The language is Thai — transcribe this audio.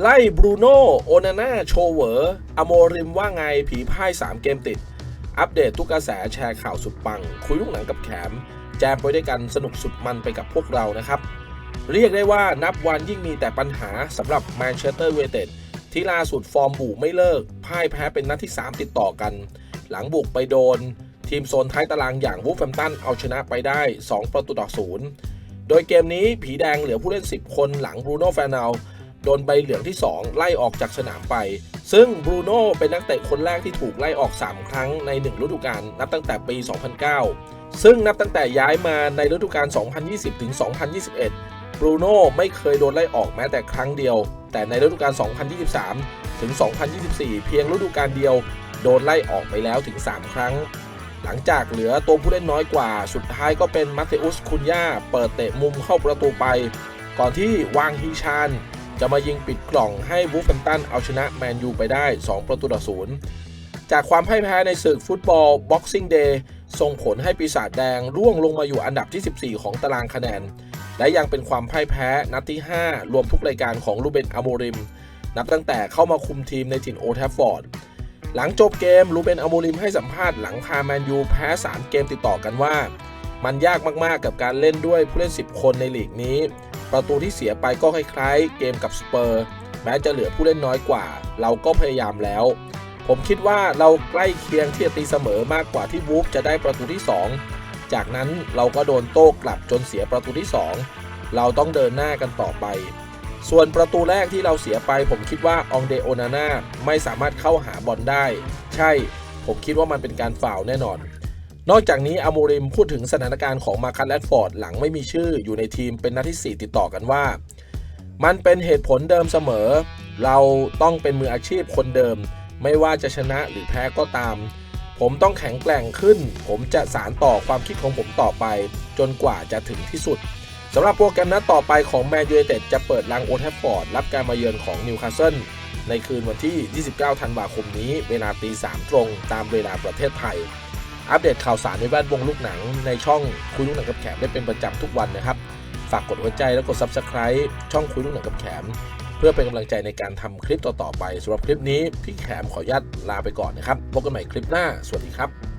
ไล่บรูโน่โอนาน่าโชเวอร์อโมริมว่าไงผีพ่าย 3 เกมติด อัปเดตทุกกระแสแชร์ข่าวสุดปัง คุยลูกหนังกับแขม แจมไปด้วยกันสนุกสุดมันไปกับพวกเรานะครับ เรียกได้ว่านับวันยิ่งมีแต่ปัญหาสำหรับแมนเชสเตอร์ i เ t เ d ที่ล่าสุดฟอร์มบูไม่เลิก พ่ายแพ้เป็นนัดที่ 3 ติดต่อกัน หลังบุกไปโดน ทีมโซนท้ายตารางอย่างวูฟแฟมตันเอาชนะไปได้ 2 ประตูต่อศูนย์โดยเกมนี้ผีแดงเหลือผู้เล่น 10 คนหลังบรูโน่แฟนเอา โดนใบเหลืองที่ 2 ไล่ออกจากสนามไป ซึ่งบรูโน่เป็นนักเตะคนแรกที่ถูกไล่ออก 3 ครั้งใน 1 ฤดูกาลนับตั้งแต่ปี 2009 ซึ่งนับตั้งแต่ย้ายมาในฤดูกาล 2020 ถึง 2021 บรูโน่ไม่เคยโดนไล่ออกแม้แต่ครั้งเดียว แต่ในฤดูกาล 2023 ถึง 2024 เพียงฤดูกาลเดียว โดนไล่ออกไปแล้วถึง 3 ครั้งหลังจากเหลือตัวผู้เล่นน้อยกว่า สุดท้ายก็เป็นมัตเตอุสคุนยาเปิดเตะมุมเข้าประตูไป ก่อนที่วางฮีชาน จะมายิงปิดกล่องให้วูฟแฟมตันเอาชนะแมนยูไปได้ 2 ประตูต่อศูนย์จากความพ่ายแพ้ในศึกฟุตบอล Boxing Day ส่งผลให้ปีศาจแดงร่วงลงมาอยู่อันดับที่ 14 ของตารางคะแนน และยังเป็นความพ่ายแพ้นัดที่ 5 รวมทุกรายการของลูเบนอโมริม นับตั้งแต่เข้ามาคุมทีมในถิ่นโอทัฟฟอร์ด หลังจบเกมลูเบนอโมริมให้สัมภาษณ์หลังพาแมนยูแพ้ 3 เกมติดต่อกันว่า มันยากมากๆกับการเล่นด้วยผู้เล่น 10 คนในลีกนี้ ประตูที่เสียไปก็คล้ายๆ เกมกับสเปอร์แม้จะเหลือผู้เล่นน้อยกว่า เราก็พยายามแล้ว ผมคิดว่าเราใกล้เคียงที่จะตีเสมอมากกว่าที่วูฟจะได้ประตูที่ 2 จากนั้นเราก็โดนโต้กลับจนเสียประตูที่ 2 เราต้องเดินหน้ากันต่อไป ส่วนประตูแรกที่เราเสียไป ผมคิดว่าองเดโอนาน่าไม่สามารถเข้าหาบอลได้ ใช่ ผมคิดว่ามันเป็นการฝ่าวแน่นอน นอกจากนี้อามูริมพูดถึงสถานการณ์ของมาคัสแรดฟอร์ดหลังไม่มีชื่ออยู่ในทีมเป็นนัดที่ 4 ติดต่อกันว่า มันเป็นเหตุผลเดิมเสมอ เราต้องเป็นมืออาชีพคนเดิม ไม่ว่าจะชนะหรือแพ้ก็ตาม ผมต้องแข็งแกร่งขึ้น ผมจะสารต่อความคิดของผมต่อไป จนกว่าจะถึงที่สุดสำหรับโปรแกรมนัดต่อไปของแมนยูไนเต็ดจะเปิดลังโอทฟฟอร์ดรับการมาเยือนของนิวคาสเซิลในคืนวันที่ 29 ธันวาคมนี้ เวลาตี 3 ตรง ตามเวลาประเทศไทย อัปเดตข่าวสารในแวดวงลูกหนังในช่องคุยลูกหนังกับแขมได้เป็นประจำทุกวันนะครับ ฝากกดหัวใจและกด Subscribe ช่องคุยลูกหนังกับแขม เพื่อเป็นกำลังใจในการทำคลิปต่อๆไปสำหรับคลิปนี้พี่แขมขออนุญาตลาไปก่อนนะครับพบกันใหม่คลิปหน้า สวัสดีครับ